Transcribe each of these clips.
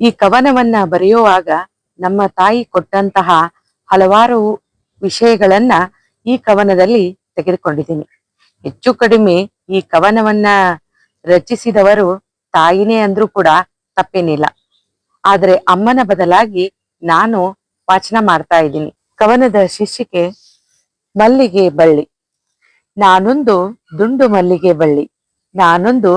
ಈ ಕವನವನ್ನ ಬರೆಯುವಾಗ ನಮ್ಮ ತಾಯಿ ಕೊಟ್ಟಂತಹ ಹಲವಾರು ವಿಷಯಗಳನ್ನ ಈ ಕವನದಲ್ಲಿ ತೆಗೆದುಕೊಂಡಿದ್ದೀನಿ. ಹೆಚ್ಚು ಕಡಿಮೆ ಈ ಕವನವನ್ನ ರಚಿಸಿದವರು ತಾಯಿನೇ ಅಂದ್ರೂ ಕೂಡ ತಪ್ಪೇನಿಲ್ಲ. ಆದರೆ ಅಮ್ಮನ ಬದಲಾಗಿ ನಾನು ವಾಚನ ಮಾಡ್ತಾ ಇದ್ದೀನಿ. ಕವನದ ಶೀರ್ಷಿಕೆ, ಮಲ್ಲಿಗೆ ಬಳ್ಳಿ. ನಾನೊಂದು ದುಂಡು ಮಲ್ಲಿಗೆ ಬಳ್ಳಿ. ನಾನೊಂದು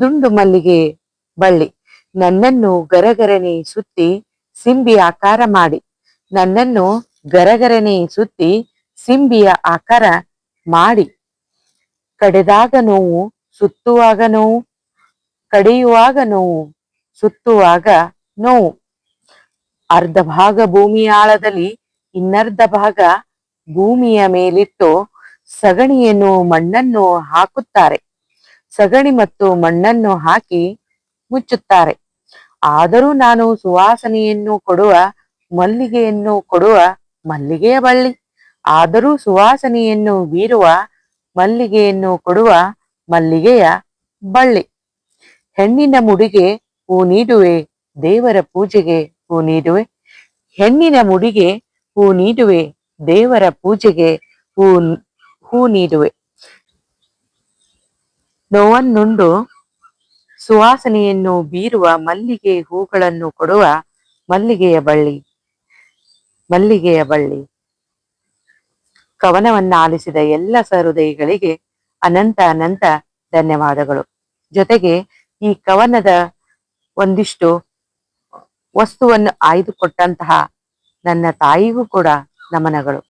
ದುಂಡು ಮಲ್ಲಿಗೆ ಬಳ್ಳಿ. ನನ್ನನ್ನು ಗರಗರನೆ ಸುತ್ತಿ ಸಿಂಬಿ ಆಕಾರ ಮಾಡಿ. ನನ್ನನ್ನು ಗರಗರನೆ ಸುತ್ತಿ ಸಿಂಬಿಯ ಆಕಾರ ಮಾಡಿ. ಕಡೆದಾಗ ನೋವು ಸುತ್ತುವಾಗ ನೋವು, ಕಡೆಯುವಾಗ ನೋವು ಸುತ್ತುವಾಗ ನೋವು. ಅರ್ಧ ಭಾಗ ಭೂಮಿಯ ಆಳದಲ್ಲಿ ಇನ್ನರ್ಧ ಭಾಗ ಭೂಮಿಯ ಮೇಲಿಟ್ಟು ಸಗಣಿಯನ್ನು ಮಣ್ಣನ್ನು ಹಾಕುತ್ತಾರೆ. ಸಗಣಿ ಮತ್ತು ಮಣ್ಣನ್ನು ಹಾಕಿ ಮುಚ್ಚುತ್ತಾರೆ. ಆದರೂ ನಾನು ಸುವಾಸನೆಯನ್ನು ಕೊಡುವ, ಮಲ್ಲಿಗೆಯನ್ನು ಕೊಡುವ ಮಲ್ಲಿಗೆಯ ಬಳ್ಳಿ. ಆದರೂ ಸುವಾಸನೆಯನ್ನು ಬೀರುವ, ಮಲ್ಲಿಗೆಯನ್ನು ಕೊಡುವ ಮಲ್ಲಿಗೆಯ ಬಳ್ಳಿ. ಹೆಣ್ಣಿನ ಮುಡಿಗೆ ಹೂ ನೀಡುವೆ, ದೇವರ ಪೂಜೆಗೆ ಹೂ ನೀಡುವೆ. ಹೆಣ್ಣಿನ ಮುಡಿಗೆ ಹೂ ನೀಡುವೆ, ದೇವರ ಪೂಜೆಗೆ ಹೂ ಹೂ ನೀಡುವೆ. ನೋವನ್ನುಂಡು ಸುವಾಸನೆಯನ್ನು ಬೀರುವ ಮಲ್ಲಿಗೆ ಹೂಗಳನ್ನು ಕೊಡುವ ಮಲ್ಲಿಗೆಯ ಬಳ್ಳಿ. ಮಲ್ಲಿಗೆಯ ಬಳ್ಳಿ. ಕವನವನ್ನ ಆಲಿಸಿದ ಎಲ್ಲ ಸಹೃದಯಿಗಳಿಗೆ ಅನಂತ ಅನಂತ ಧನ್ಯವಾದಗಳು. ಜೊತೆಗೆ ಈ ಕವನದ ಒಂದಿಷ್ಟು ವಸ್ತುವನ್ನು ಆಯ್ದುಕೊಟ್ಟಂತಹ ನನ್ನ ತಾಯಿಗೂ ಕೂಡ ನಮನಗಳು.